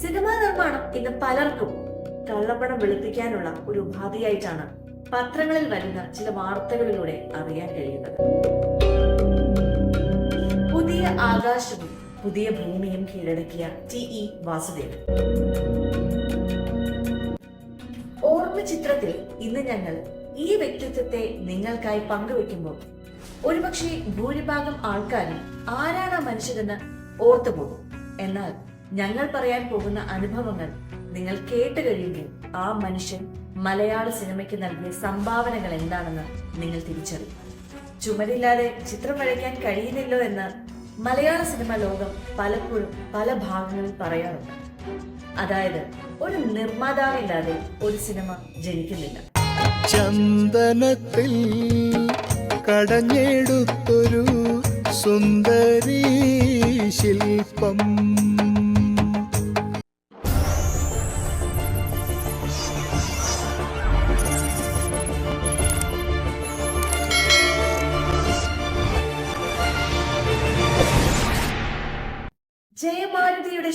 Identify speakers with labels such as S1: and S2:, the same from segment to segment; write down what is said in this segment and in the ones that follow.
S1: Cinema നിർമ്മാണം ഇന്ന് പലർക്കും കള്ളപ്പണം വെളുപ്പിക്കാനുള്ള ഒരു ഉപാധിയായിട്ടാണ് പത്രങ്ങളിൽ വരുന്ന ചില വാർത്തകളിലൂടെ അറിയാൻ കഴിയുന്നത്. പുതിയ ആകാശവും പുതിയ ഭൂമിയും കീഴടക്കിയ ടി ഇ വാസുദേവൻ. ഓർമ്മ ചിത്രത്തിൽ ഇന്ന് ഞങ്ങൾ ഈ വ്യക്തിത്വത്തെ നിങ്ങൾക്കായി പങ്കുവെക്കുമ്പോൾ ഒരുപക്ഷെ ഭൂരിഭാഗം ആൾക്കാരും ആരാണ് ആ മനുഷ്യരെന്ന് ഓർത്തുപോകും. എന്നാൽ ഞങ്ങൾ പറയാൻ പോകുന്ന അനുഭവങ്ങൾ നിങ്ങൾ കേട്ട് കഴിയുമ്പോൾ ആ മനുഷ്യൻ മലയാള സിനിമയ്ക്ക് നൽകിയ സംഭാവനകൾ എന്താണെന്ന് നിങ്ങൾ തിരിച്ചറിയും. ചുമരില്ലാതെ ചിത്രം വരയ്ക്കാൻ കഴിയുന്നില്ലോ എന്ന് മലയാള സിനിമ ലോകം പലപ്പോഴും പല ഭാഗങ്ങളിൽ പറയാറുണ്ട്. അതായത് ഒരു നിർമ്മാതാവില്ലാതെ ഒരു സിനിമ ജനിക്കുന്നില്ല.
S2: ചന്ദനത്തിൽ കടഞ്ഞെടുത്തൊരു സുന്ദരീ ശില്പം.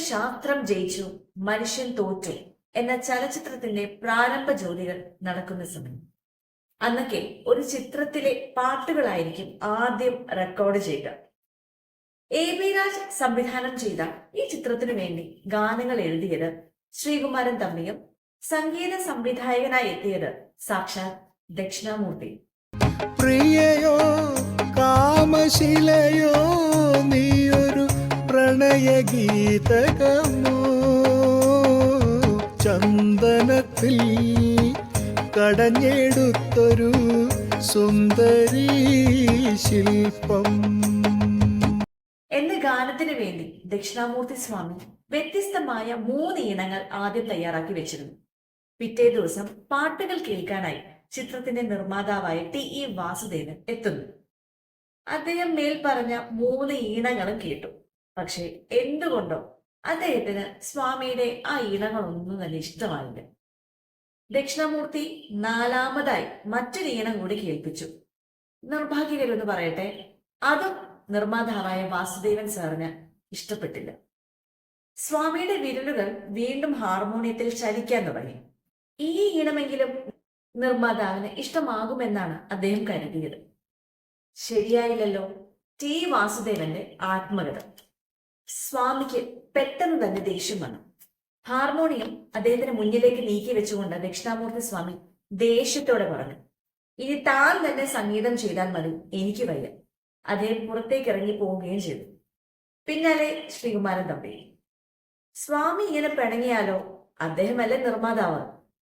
S1: ശാസ്ത്രം ജയിച്ചു മനുഷ്യൻ തോറ്റു എന്ന ചലച്ചിത്രത്തിന്റെ പ്രാരംഭ ജോലികൾ നടക്കുന്ന സമയം. അന്നൊക്കെ ഒരു ചിത്രത്തിലെ പാട്ടുകളായിരിക്കും ആദ്യം റെക്കോർഡ് ചെയ്യുക. എ ബി രാജ് സംവിധാനം ചെയ്ത ഈ ചിത്രത്തിനു വേണ്ടി ഗാനങ്ങൾ എഴുതിയത് ശ്രീകുമാരൻ തമ്മിയും സംഗീത സംവിധായകനായി എത്തിയത് സാക്ഷാൽ ദക്ഷിണാമൂർത്തി.
S2: പ്രിയയോ കാമശിലയോ പ്രണയഗീതകമോ ചന്ദനത്തിൽ കടഞ്ഞെടുത്തൊരു സുന്ദരീ ശില്പം.
S1: എന്ന ഗാനത്തിന് വേണ്ടി ദക്ഷിണാമൂർത്തി സ്വാമി വ്യത്യസ്തമായ മൂന്ന് ഈണങ്ങൾ ആദ്യം തയ്യാറാക്കി വെച്ചിരുന്നു. പിറ്റേ ദിവസം പാട്ടുകൾ കേൾക്കാനായി ചിത്രത്തിന്റെ നിർമ്മാതാവായ ടി ഇ വാസുദേവൻ എത്തുന്നു. അദ്ദേഹം മേൽ പറഞ്ഞ മൂന്ന് ഈണങ്ങളും കേട്ടു. പക്ഷെ എന്തുകൊണ്ടോ അദ്ദേഹത്തിന് സ്വാമിയുടെ ആ ഈണങ്ങളൊന്നും തന്നെ ഇഷ്ടമായില്ല. ദക്ഷിണമൂർത്തി നാലാമതായി മറ്റൊരു ഈണം കൂടി കേൾപ്പിച്ചു. നിർഭാഗ്യകരെന്ന് പറയട്ടെ അതും നിർമ്മാതാവായ വാസുദേവൻ സാറിന് ഇഷ്ടപ്പെട്ടില്ല. സ്വാമിയുടെ വിരലുകൾ വീണ്ടും ഹാർമോണിയത്തിൽ ചലിക്കാൻ തുടങ്ങി. ഈ ഈണമെങ്കിലും നിർമ്മാതാവിന് ഇഷ്ടമാകുമെന്നാണ് അദ്ദേഹം കരുതിയത്. ശരിയായില്ലല്ലോ ടി വാസുദേവന്റെ ആത്മകഥ. സ്വാമിക്ക് പെട്ടെന്ന് തന്നെ ദേഷ്യം വന്നു. ഹാർമോണിയം അദ്ദേഹത്തിന് മുന്നിലേക്ക് നീക്കി വെച്ചുകൊണ്ട് ദക്ഷിണാമൂർത്തി സ്വാമി ദേഷ്യത്തോടെ പറഞ്ഞു ഇനി താൻ തന്നെ സംഗീതം ചെയ്താൽ മതി എനിക്ക് വയ്യ. അദ്ദേഹം പുറത്തേക്ക് ഇറങ്ങി പോവുകയും ചെയ്തു. പിന്നാലെ ശ്രീകുമാരൻ തമ്പി സ്വാമി ഇങ്ങനെ പിണങ്ങിയാലോ? അദ്ദേഹമല്ല നിർമ്മാതാവ്.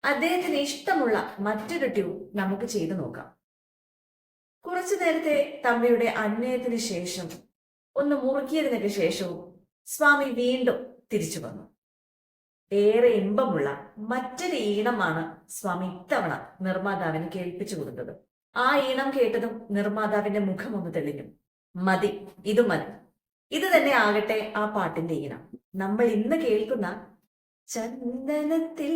S1: അദ്ദേഹത്തിന് ഇഷ്ടമുള്ള മറ്റൊരു ട്യൂൺ നമുക്ക് ചെയ്തു നോക്കാം. കുറച്ചു നേരത്തെ തമ്പിയുടെ അന്വയത്തിന് ശേഷം ഒന്ന് മുറുക്കിയതിനൊക്കെ ശേഷവും സ്വാമി വീണ്ടും തിരിച്ചു വന്നു. ഏറെ ഇമ്പമുള്ള മറ്റൊരു ഈണമാണ് സ്വാമി ഇത്തവണ നിർമ്മാതാവിന് കേൾപ്പിച്ചു കൊടുത്തത്. ആ ഈണം കേട്ടതും നിർമ്മാതാവിന്റെ മുഖം ഒന്ന് തെളിഞ്ഞു. മതി ഇത് മതി. ഇത് തന്നെ ആകട്ടെ ആ പാട്ടിന്റെ ഈണം. നമ്മൾ ഇന്ന് കേൾക്കുന്ന ചന്ദനത്തിൽ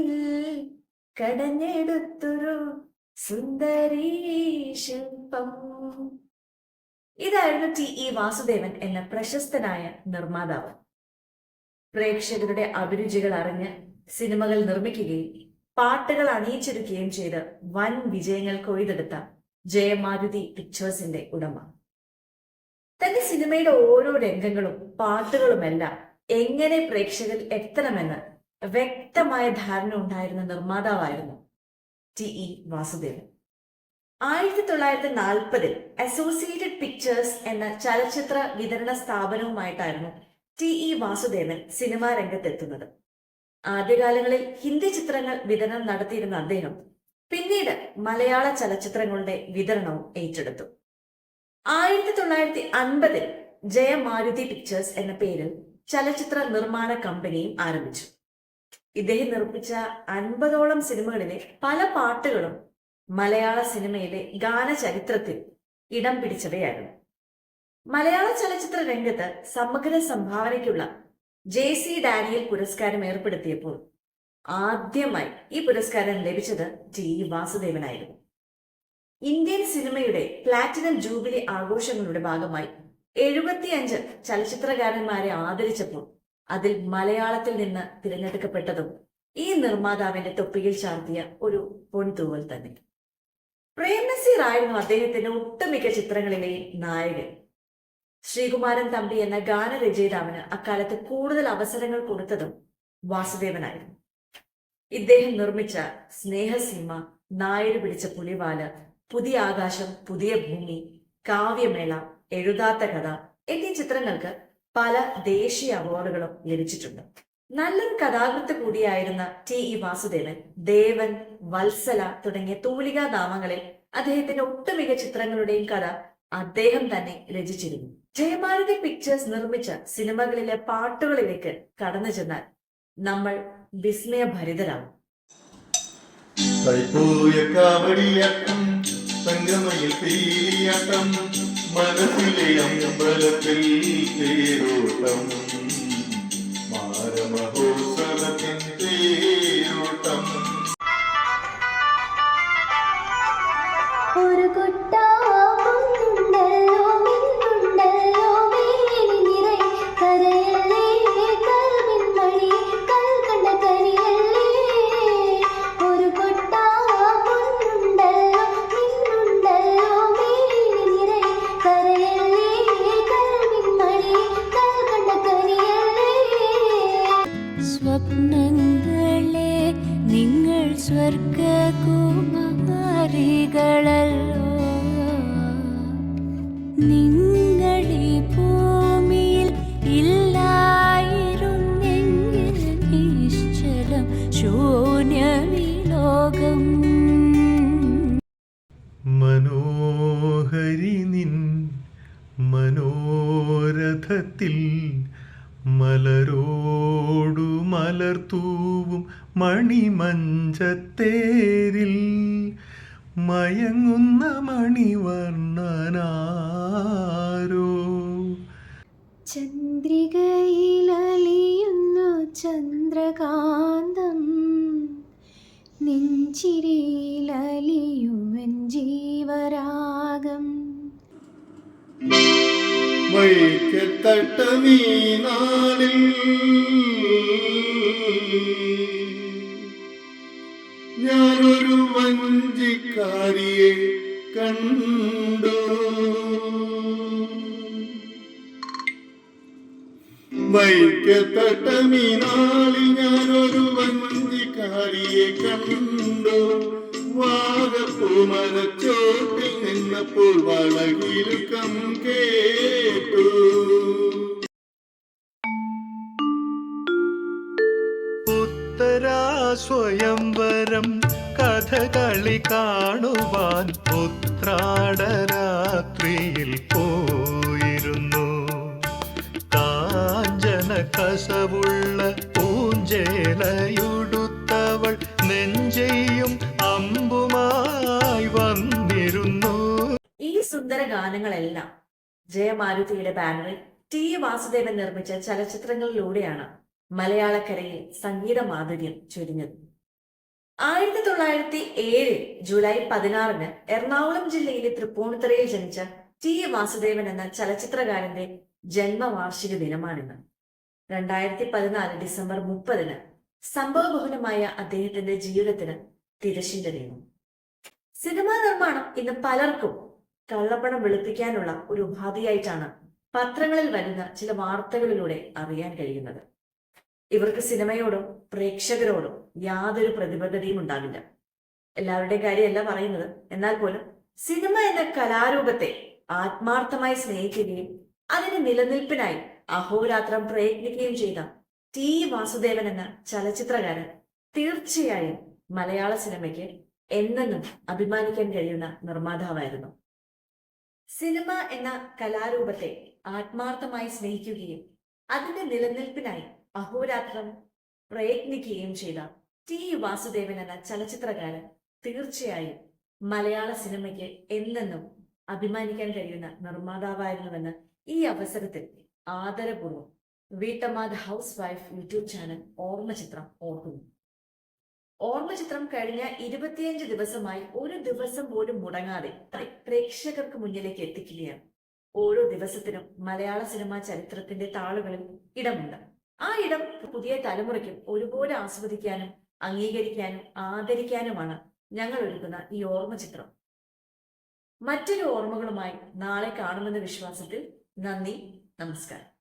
S1: കടഞ്ഞെടുത്തൊരു സുന്ദരീ ശില്പം. ഇതായിരുന്നു ടി ഇ വാസുദേവൻ എന്ന പ്രശസ്തനായ നിർമ്മാതാവ്. പ്രേക്ഷകരുടെ അഭിരുചികൾ അറിഞ്ഞ് സിനിമകൾ നിർമ്മിക്കുകയും പാട്ടുകൾ അണിയിച്ചൊരുക്കുകയും ചെയ്ത് വൻ വിജയങ്ങൾ കൊയ്തെടുത്ത ജയമാരുതി പിക്ചേഴ്സിന്റെ ഉടമ. തന്റെ സിനിമയുടെ ഓരോ രംഗങ്ങളും പാട്ടുകളുമെല്ലാം എങ്ങനെ പ്രേക്ഷകരിൽ എത്തണമെന്ന് വ്യക്തമായ ധാരണ ഉണ്ടായിരുന്ന നിർമ്മാതാവായിരുന്നു ടി ഇ വാസുദേവൻ. ആയിരത്തി തൊള്ളായിരത്തി നാൽപ്പതിൽ അസോസിയേറ്റഡ് പിക്ചേഴ്സ് എന്ന ചലച്ചിത്ര വിതരണ സ്ഥാപനവുമായിട്ടായിരുന്നു ടി ഇ വാസുദേവൻ സിനിമാ രംഗത്തെത്തുന്നത്. ആദ്യകാലങ്ങളിൽ ഹിന്ദി ചിത്രങ്ങൾ വിതരണം നടത്തിയിരുന്ന അദ്ദേഹം പിന്നീട് മലയാള ചലച്ചിത്രങ്ങളുടെ വിതരണവും ഏറ്റെടുത്തു. ആയിരത്തി തൊള്ളായിരത്തി അൻപതിൽ ജയമാരുതി പിക്ചേഴ്സ് എന്ന പേരിൽ ചലച്ചിത്ര നിർമ്മാണ കമ്പനിയും ആരംഭിച്ചു. ഇദ്ദേഹം നിർമ്മിച്ച അൻപതോളം സിനിമകളിലെ പല പാട്ടുകളും മലയാള സിനിമയിലെ ഗാനചരിത്രത്തിൽ ഇടം പിടിച്ചവയായിരുന്നു. മലയാള ചലച്ചിത്ര രംഗത്ത് സമഗ്ര സംഭാവനയ്ക്കുള്ള ജെ സി ഡാനിയൽ പുരസ്കാരം ഏർപ്പെടുത്തിയപ്പോൾ ആദ്യമായി ഈ പുരസ്കാരം ലഭിച്ചത് ടി വാസുദേവനായിരുന്നു. ഇന്ത്യൻ സിനിമയുടെ പ്ലാറ്റിനം ജൂബിലി ആഘോഷങ്ങളുടെ ഭാഗമായി എഴുപത്തിയഞ്ച് ചലച്ചിത്രകാരന്മാരെ ആദരിച്ചപ്പോൾ അതിൽ മലയാളത്തിൽ നിന്ന് തിരഞ്ഞെടുക്കപ്പെട്ടതും ഈ നിർമ്മാതാവിന്റെ തൊപ്പിയിൽ ചാർത്തിയ ഒരു പൊൻതൂവൽ തന്നെ. പ്രേംനസീർ ആയിരുന്നു അദ്ദേഹത്തിന്റെ ഒട്ടുമിക്ക ചിത്രങ്ങളിലെ നായകൻ. ശ്രീകുമാരൻ തമ്പി എന്ന ഗാനരചയിതാവിന് അക്കാലത്ത് കൂടുതൽ അവസരങ്ങൾ കൊടുത്തതും വാസുദേവനായിരുന്നു. ഇദ്ദേഹം നിർമ്മിച്ച സ്നേഹസീമ നായര് പിടിച്ച പുലിവാൽ പുതിയ ആകാശം പുതിയ ഭൂമി കാവ്യമേള എഴുതാത്ത കഥ എന്നീ ചിത്രങ്ങൾക്ക് പല ദേശീയ അവാർഡുകളും ലഭിച്ചിട്ടുണ്ട്. നല്ലൊരു കഥാകൃത്ത് കൂടിയായിരുന്ന ടി ഇ വാസുദേവൻ ദേവൻ വത്സല തുടങ്ങിയ തൂലികാ നാമങ്ങളിൽ അദ്ദേഹത്തിന്റെ ഒട്ടുമിക ചിത്രങ്ങളുടെയും കഥ അദ്ദേഹം തന്നെ രചിച്ചിരുന്നു. ജയമാരുതി പിക്ചേഴ്സ് നിർമ്മിച്ച സിനിമകളിലെ പാട്ടുകളിലേക്ക് കടന്നു ചെന്നാൽ നമ്മൾ വിസ്മയഭരിതരാകും
S3: തങ്കമയിൽ മനസ്സിലെ അമ്പലത്തിൽ തേരോട്ടം
S4: Oh. സ്വപ്നങ്ങളെ നിങ്ങൾ സ്വർഗകുമാരികളല്ലോ. നിങ്ങളീ ഭൂമിയിൽ ഇല്ലായിരുന്നെങ്കിൽ
S5: മണിമഞ്ചത്തേരിൽ മയങ്ങുന്ന മണിവർണനാരോ?
S4: ചന്ദ്രികയിലലിയുന്നു ചന്ദ്രകാന്തം. നെഞ്ചിരിയിലലിയുവൻ ജീവരാഗം.
S3: വൈക്കത്തട്ടമീ നാളിൽ വാഗപ്പൂമരച്ചോട്ടിൽ നിന്നപ്പോൾ വളകിലുക്കം കേട്ടു.
S5: ഉത്തരാ സ്വയംവരം കഥകളി കാണുവാൻ ഉത്രാടരാത്രിയിൽ
S1: സുന്ദര ഗാനങ്ങളെല്ലാം ജയമാരുതിയുടെ ബാനറിൽ ടി വാസുദേവൻ നിർമ്മിച്ച ചലച്ചിത്രങ്ങളിലൂടെയാണ് മലയാളക്കരയിൽ സംഗീത മാധുര്യം ചൊരിഞ്ഞത്. ആയിരത്തി തൊള്ളായിരത്തി ഏഴ് ജൂലൈ പതിനാറിന് എറണാകുളം ജില്ലയിലെ തൃപ്പൂണിത്തുറയിൽ ജനിച്ച ടി വാസുദേവൻ എന്ന ചലച്ചിത്രകാരന്റെ ജന്മവാർഷിക ദിനമാണിന്ന് രണ്ടായിരത്തി പതിനാല് ഡിസംബർ മുപ്പതിന് സംഭവബഹുലമായ അദ്ദേഹത്തിന്റെ ജീവിതത്തിന് തിരശീല നീങ്ങും സിനിമാ നിർമ്മാണം ഇന്ന് പലർക്കും കള്ളപ്പണം വെളുപ്പിക്കാനുള്ള ഒരു ഉപാധിയായിട്ടാണ് പത്രങ്ങളിൽ വരുന്ന ചില വാർത്തകളിലൂടെ അറിയാൻ കഴിയുന്നത്. ഇവർക്ക് സിനിമയോടും പ്രേക്ഷകരോടും യാതൊരു പ്രതിബദ്ധതയും ഉണ്ടാവില്ല. എല്ലാവരുടെയും കാര്യമല്ല പറയുന്നത്. എന്നാൽ പോലും സിനിമ എന്ന കലാരൂപത്തെ ആത്മാർത്ഥമായി സ്നേഹിക്കുകയും അതിന്റെ നിലനിൽപ്പിനായി അഹോരാത്രം പ്രയത്നിക്കുകയും ചെയ്ത ടി. വാസുദേവൻ എന്ന ചലച്ചിത്രകാരൻ തീർച്ചയായും മലയാള സിനിമയ്ക്ക് എന്നെന്നും അഭിമാനിക്കാൻ കഴിയുന്ന നിർമ്മാതാവായിരുന്നു. സിനിമ എന്ന കലാരൂപത്തെ ആത്മാർത്ഥമായി സ്നേഹിക്കുകയും അതിന്റെ നിലനിൽപ്പിനായി അഹോരാത്രം പ്രയത്നിക്കുകയും ചെയ്ത ടി. വാസുദേവൻ എന്ന ചലച്ചിത്രകാരൻ തീർച്ചയായും മലയാള സിനിമയ്ക്ക് എന്നെന്നും അഭിമാനിക്കാൻ കഴിയുന്ന നിർമ്മാതാവായിരുന്നുവെന്ന് ഈ അവസരത്തിൽ ആദരപൂർവം വീട്ടമ്മ ഹൗസ് വൈഫ് യൂട്യൂബ് ചാനൽ ഓർമ്മ ചിത്രം ഓർക്കുന്നു. ഓർമ്മചിത്രം കഴിഞ്ഞ ഇരുപത്തിയഞ്ച് ദിവസമായി ഒരു ദിവസം പോലും മുടങ്ങാതെ പ്രേക്ഷകർക്ക് മുന്നിലേക്ക് എത്തിക്കുകയാണ്. ഓരോ ദിവസത്തിനും മലയാള സിനിമാ ചരിത്രത്തിന്റെ താളുകളിൽ ഇടമുണ്ട്. ആ ഇടം പുതിയ തലമുറയ്ക്കും ഒരുപോലെ ആസ്വദിക്കാനും അംഗീകരിക്കാനും ആദരിക്കാനുമാണ് ഞങ്ങൾ ഒരുക്കുന്ന ഈ ഓർമ്മ ചിത്രം മറ്റൊരു ഓർമ്മകളുമായി നാളെ കാണുമെന്ന വിശ്വാസത്തിൽ നന്ദി നമസ്കാരം.